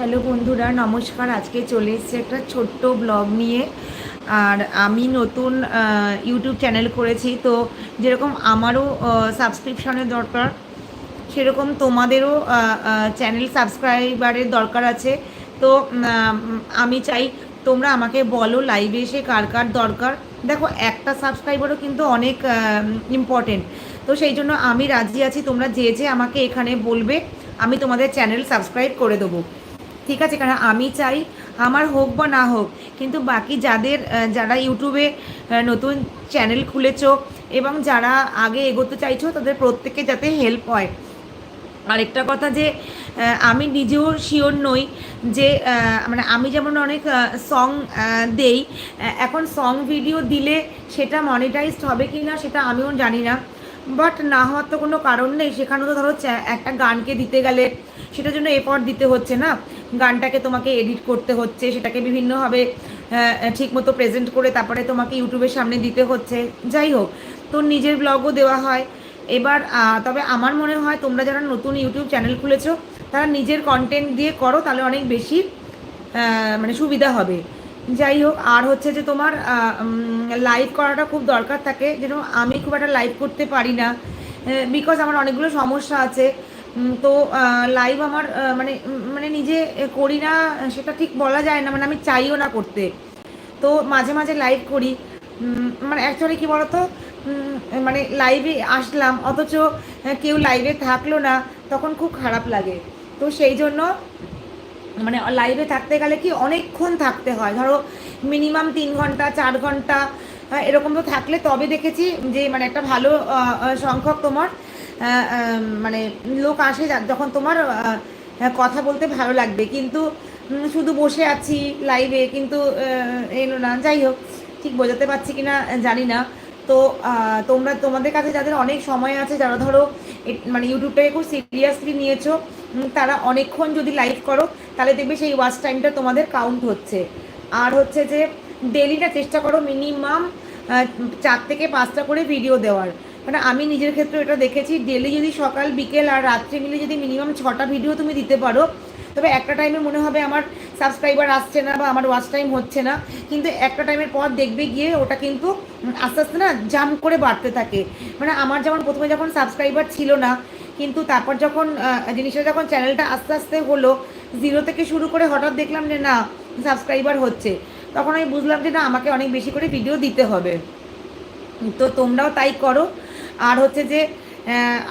Hello বন্ধুরা, নমস্কার। আজকে চলে এসেছে একটা ছোট্ট ব্লগ নিয়ে। আর আমি নতুন ইউটিউব চ্যানেল করেছি, তো যেরকম আমারও সাবস্ক্রিপশনের দরকার, সেরকম তোমাদেরও চ্যানেল সাবস্ক্রাইবারের দরকার আছে। তো আমি চাই তোমরা আমাকে বলো লাইভে এসে কার কার দরকার। দেখো, একটা সাবস্ক্রাইবারও কিন্তু অনেক ইম্পর্টেন্ট তো সেই জন্য আমি রাজি আছি, তোমরা যে যে আমাকে এখানে বলবে, আমি তোমাদের চ্যানেল সাবস্ক্রাইব করে দেবো। ঠিক আছে, কারণ আমি চাই আমার হোক বা না হোক, কিন্তু বাকি যাদের যারা ইউটিউবে নতুন চ্যানেল খুলেছ এবং যারা আগে এগোতে চাইছো, তাদের প্রত্যেকে যাতে হেল্প হয়। আরেকটা কথা যে আমি নিজেও শিওর নই যে মানে আমি যেমন অনেক সং দেই এখন সং ভিডিও দিলে সেটা মনিটাইজড হবে কি না সেটা আমিও জানি না। বাট না হওয়ার তো কোনো কারণ নেই, সেখানে তো ধরো একটা গানকে দিতে গেলে সেটার জন্য এফর্ট দিতে হচ্ছে না। গানটাকে তোমাকে এডিট করতে হচ্ছে, সেটাকে বিভিন্নভাবে ঠিকমতো প্রেজেন্ট করে তারপরে তোমাকে ইউটিউবের সামনে দিতে হচ্ছে। যাই হোক তোর নিজের ব্লগও দেওয়া হয়। এবার তবে আমার মনে হয় তোমরা যারা নতুন ইউটিউব চ্যানেল খুলেছো, তারা নিজের কন্টেন্ট দিয়ে করো, তাহলে অনেক বেশি মানে সুবিধা হবে। যাই হোক, আর হচ্ছে যে তোমার লাইভ করাটা খুব দরকার থাকে, যেন আমি খুব একটা লাইভ করতে পারি না বিকজ আমার অনেকগুলো সমস্যা আছে। তো লাইভ আমার মানে মানে নিজে করি না, সেটা ঠিক বলা যায় না মানে আমি চাইও না করতে। তো মাঝে মাঝে লাইভ করি। মানে অ্যাকচুয়ালি কী বলতো? মানে লাইভে আসলাম, অথচ কেউ লাইভে থাকল না, তখন খুব খারাপ লাগে। তো সেই জন্য মানে লাইভে থাকতে গেলে কি অনেকক্ষণ থাকতে হয়। ধরো মিনিমাম তিন ঘণ্টা, চার ঘণ্টা এরকম তো থাকলে তবে দেখেছি যে মানে একটা ভালো সংখ্যক তোমার মানে লোক আসে যখন তোমার কথা বলতে ভালো লাগবে। কিন্তু শুধু বসে আছি লাইভে কিন্তু এলো না। যাই হোক, ঠিক বোঝাতে পারছি কি না জানি না। তো তোমরা, তোমাদের কাছে যাদের অনেক সময় আছে, যারা ধরো মানে ইউটিউবটাকে খুব সিরিয়াসলি নিয়েছো তারা অনেকক্ষণ যদি লাইভ করো, তাহলে দেখবে সেই ওয়াচ টাইমটা তোমাদের কাউন্ট হচ্ছে। আর হচ্ছে যে ডেলিটা চেষ্টা করো মিনিমাম চার থেকে পাঁচটা করে ভিডিও দেওয়ার। মানে আমি নিজের ক্ষেত্রে এটা দেখেছি ডেলি যদি সকাল, বিকেল আর রাত্রে মিলে যদি মিনিমাম ছটা ভিডিও তুমি দিতে পারো, তবে একটা টাইমে মনে হবে আমার সাবস্ক্রাইবার আসছে না বা আমার ওয়াচ টাইম হচ্ছে না। কিন্তু একটা টাইমের পর দেখবে গিয়ে ওটা কিন্তু আস্তে আস্তে না জাম্প করে বাড়তে থাকে। মানে আমার যেমন প্রথমে যখন সাবস্ক্রাইবার ছিল না, কিন্তু তারপর যখন জিনিসটা যখন চ্যানেলটা আস্তে আস্তে হলো জিরো থেকে শুরু করে হঠাৎ দেখলাম যে না সাবস্ক্রাইবার হচ্ছে। তখন আমি বুঝলাম যে না, আমাকে অনেক বেশি করে ভিডিও দিতে হবে। তো তোমরাও তাই করো। আর হচ্ছে যে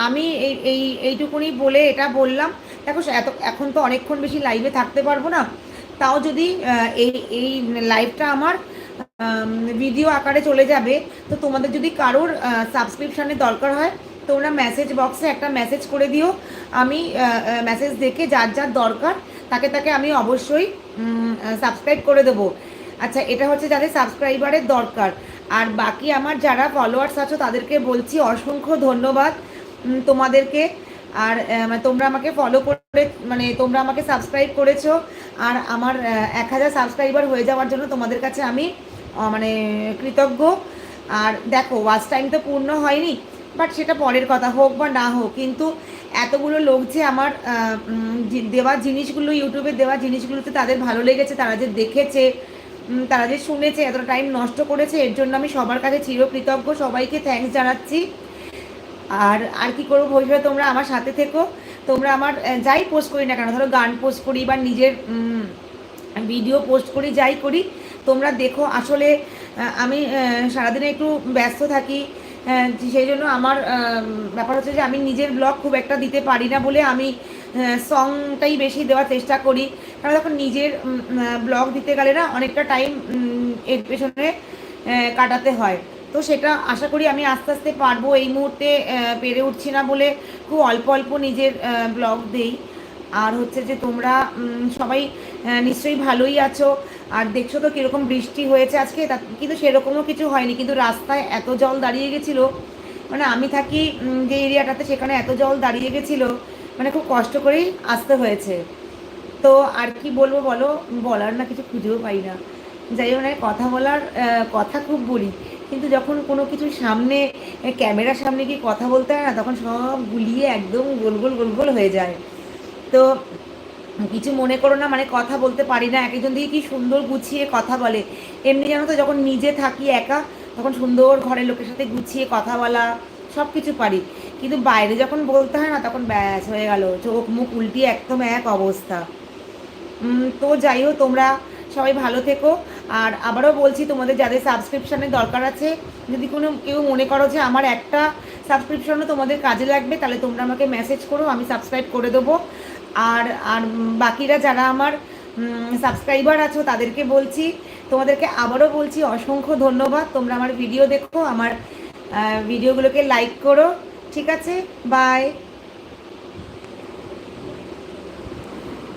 আমি এই এই, এইটুকুনি বলে এটা বললাম। দেখো এত, এখন তো অনেকক্ষণ বেশি লাইভে থাকতে পারব না। তাও যদি এই এই লাইভটা আমার ভিডিও আকারে চলে যাবে, তো তোমাদের যদি কারোর সাবস্ক্রিপশানের দরকার হয়, তোমরা মেসেজ বক্সে একটা মেসেজ করে দিও। আমি মেসেজ দেখে যার যার দরকার, তাকে তাকে আমি অবশ্যই সাবস্ক্রাইব করে দেবো। আচ্ছা এটা হচ্ছে যাদের সাবস্ক্রাইবারের দরকার। আর বাকি আমার যারা ফলোয়ার্স আছো, তাদেরকে বলছি অসংখ্য ধন্যবাদ তোমাদেরকে। আর মানে তোমরা আমাকে ফলো করে মানে তোমরা আমাকে সাবস্ক্রাইব করেছ, আর আমার এক হাজার সাবস্ক্রাইবার হয়ে যাওয়ার জন্য তোমাদের কাছে আমি মানে কৃতজ্ঞ। আর দেখো ওয়াচ টাইম তো পূর্ণ হয়নি বাট সেটা পরের কথা হোক বা না হোক, কিন্তু এতগুলো লোক যে আমার দেওয়া জিনিসগুলো, ইউটিউবে দেওয়া জিনিসগুলোতে তাদের ভালো লেগেছে, তারা যে দেখেছে তারা যে শুনেছে, এতটা টাইম নষ্ট করেছে, এর জন্য আমি সবার কাছে চিরকৃতজ্ঞ। সবাইকে থ্যাংকস জানাচ্ছি। আর আর কি করব ভবিষ্যতে? তোমরা আমার সাথে থেকো। তোমরা আমার যাই পোস্ট করি না কেন, ধরো গান পোস্ট করি বা নিজের ভিডিও পোস্ট করি, যাই করি, তোমরা দেখো। আসলে আমি সারাদিনে একটু ব্যস্ত থাকি সেই জন্য আমার ব্যাপার হচ্ছে যে আমি নিজের ব্লগ খুব একটা দিতে পারি না বলে আমি সংটাই বেশি দেওয়ার চেষ্টা করি। কারণ তখন নিজের ব্লগ দিতে গেলে না অনেকটা টাইম এর পেছনে কাটাতে হয়। তো সেটা আশা করি আমি আস্তে আস্তে পারব। এই মুহূর্তে পেরে উঠছি না বলে খুব অল্প অল্প নিজের ব্লগ দেই। আর হচ্ছে যে তোমরা সবাই নিশ্চয়ই ভালোই আছো। আর দেখছ তো কীরকম বৃষ্টি হয়েছে আজকে? তা, কিন্তু সেরকমও কিছু হয়নি। কিন্তু রাস্তায় এত জল দাঁড়িয়ে গেছিল। মানে আমি থাকি যে এরিয়াটাতে সেখানে এত জল দাঁড়িয়ে গেছিল। মানে খুব কষ্ট করেই আসতে হয়েছে। তো আর কি বলব বলো? বলার না কিছু খুঁজেও পাই না। যাই হোক কথা বলার কথা খুব বলি। কিন্তু যখন কোনো কিছুর সামনে ক্যামেরার সামনে গিয়ে কথা বলতে হয় না, তখন সব গুলিয়ে একদম গোল গোল গোল গোল হয়ে যায়। তো কিছু মনে করো না মানে কথা বলতে পারি না। এক একজন দিকে কি সুন্দর গুছিয়ে কথা বলে। এমনি জানো তো, যখন নিজে থাকি একা, তখন সুন্দর ঘরের লোকের সাথে গুছিয়ে কথা বলা সব কিছু পারি। কিন্তু বাইরে যখন বলতে হয় না, তখন ব্যাস হয়ে গেল। চোখ মুখ উল্টিয়ে একদম এক অবস্থা। তো যাই হোক, তোমরা সবাই ভালো থেকো। আর আবারও বলছি, তোমাদের যাদের সাবস্ক্রিপশানের দরকার আছে, যদি কোনো কেউ মনে করো যে আমার একটা সাবস্ক্রিপশনও তোমাদের কাজে লাগবে, তাহলে তোমরা আমাকে মেসেজ করো, আমি সাবস্ক্রাইব করে দেবো। আর আর বাকিরা যারা আমার সাবস্ক্রাইবার আছো, তাদেরকে বলছি, তোমাদেরকে আবারও বলছি অসংখ্য ধন্যবাদ। তোমরা আমার ভিডিও দেখো, আমার ভিডিওগুলোকে লাইক করো। ঠিক আছে? বাই